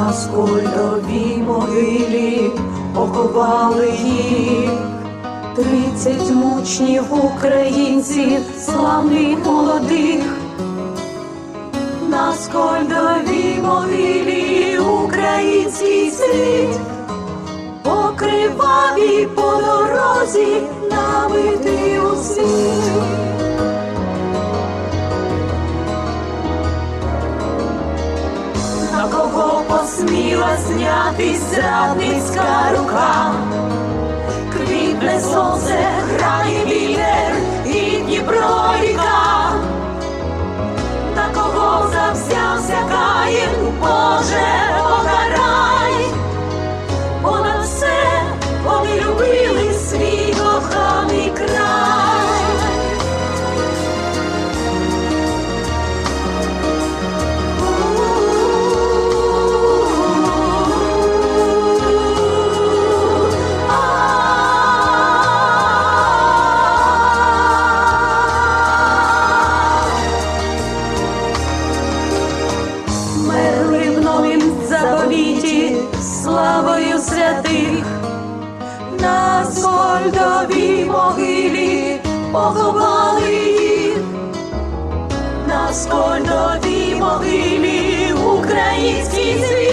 на могилі поховали їх. Тридцять мучнів українців, славних молодих, на скольдовій могилі український світ, покриваві по дорозі набитий у кого знятися знятись рука, квітне сонце, грає вітер і Дніпро ріка, на кого завзявся Каїн, славою святих, на скольдовій могилі поховали їх, на скольдовій могилі український світ,